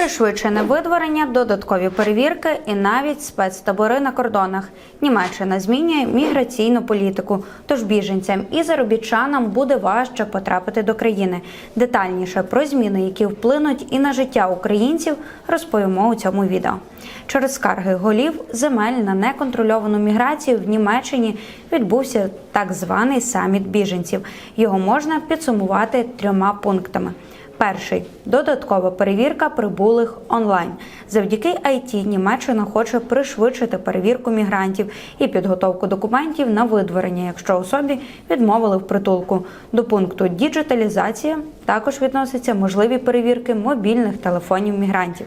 Пришвидшене видворення, додаткові перевірки і навіть спецтабори на кордонах. Німеччина змінює міграційну політику, тож біженцям і заробітчанам буде важче потрапити до країни. Детальніше про зміни, які вплинуть і на життя українців, розповімо у цьому відео. Через скарги голів земель на неконтрольовану міграцію в Німеччині відбувся так званий саміт біженців. Його можна підсумувати трьома пунктами. Перший додаткова перевірка прибулих онлайн. Завдяки IT Німеччина хоче пришвидшити перевірку мігрантів і підготовку документів на видворення, якщо особі відмовили в притулку. До пункту діджиталізація також відносяться можливі перевірки мобільних телефонів мігрантів.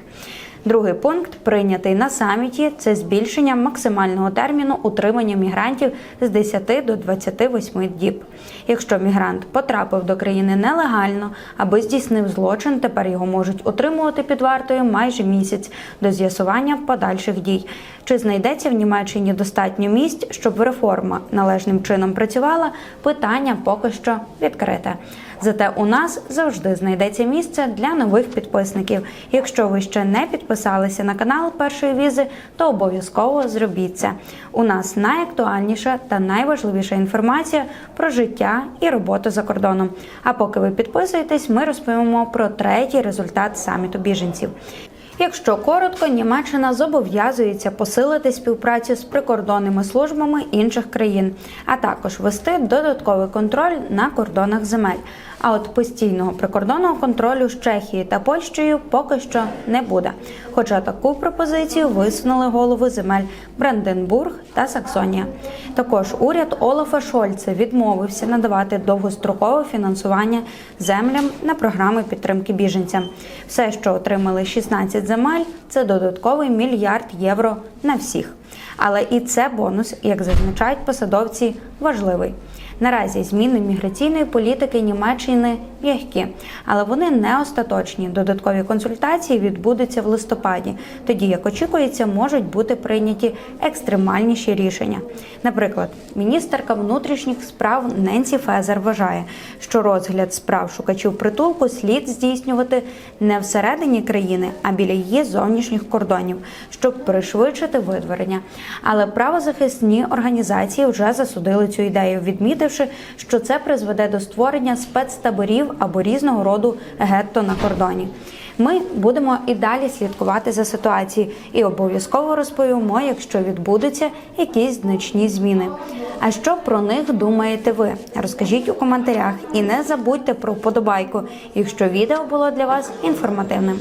Другий пункт, прийнятий на саміті, це збільшення максимального терміну утримання мігрантів з 10 до 28 діб. Якщо мігрант потрапив до країни нелегально або здійснив злочин, тепер його можуть утримувати під вартою майже місяць до з'ясування подальших дій. Чи знайдеться в Німеччині достатньо місць, щоб реформа належним чином працювала? Питання поки що відкрите. Зате у нас завжди знайдеться місце для нових підписників. Якщо ви ще не підписалися на канал першої візи, то обов'язково зробіть це. У нас найактуальніша та найважливіша інформація про життя і роботу за кордоном. А поки ви підписуєтесь, ми розповімо про третій результат саміту біженців. Якщо коротко, Німеччина зобов'язується посилити співпрацю з прикордонними службами інших країн, а також вести додатковий контроль на кордонах земель. А от постійного прикордонного контролю з Чехією та Польщею поки що не буде. Хоча таку пропозицію висунули голови земель Бранденбург та Саксонія. Також уряд Олафа Шольца відмовився надавати довгострокове фінансування землям на програми підтримки біженцям. Все, що отримали 16 земель, це додатковий мільярд євро на всіх. Але і це бонус, як зазначають посадовці, важливий. Наразі зміни міграційної політики Німеччини м'які, але вони не остаточні. Додаткові консультації відбудуться в листопаді, тоді як очікується, можуть бути прийняті екстремальніші рішення. Наприклад, міністерка внутрішніх справ Ненсі Фезер вважає, що розгляд справ шукачів притулку слід здійснювати не всередині країни, а біля її зовнішніх кордонів, щоб пришвидшити видворення. Але правозахисні організації вже засудили цю ідею, відмітивши, що це призведе до створення спецтаборів або різного роду гетто на кордоні. Ми будемо і далі слідкувати за ситуацією і обов'язково розповімо, якщо відбудуться якісь значні зміни. А що про них думаєте ви? Розкажіть у коментарях і не забудьте про вподобайку, якщо відео було для вас інформативним.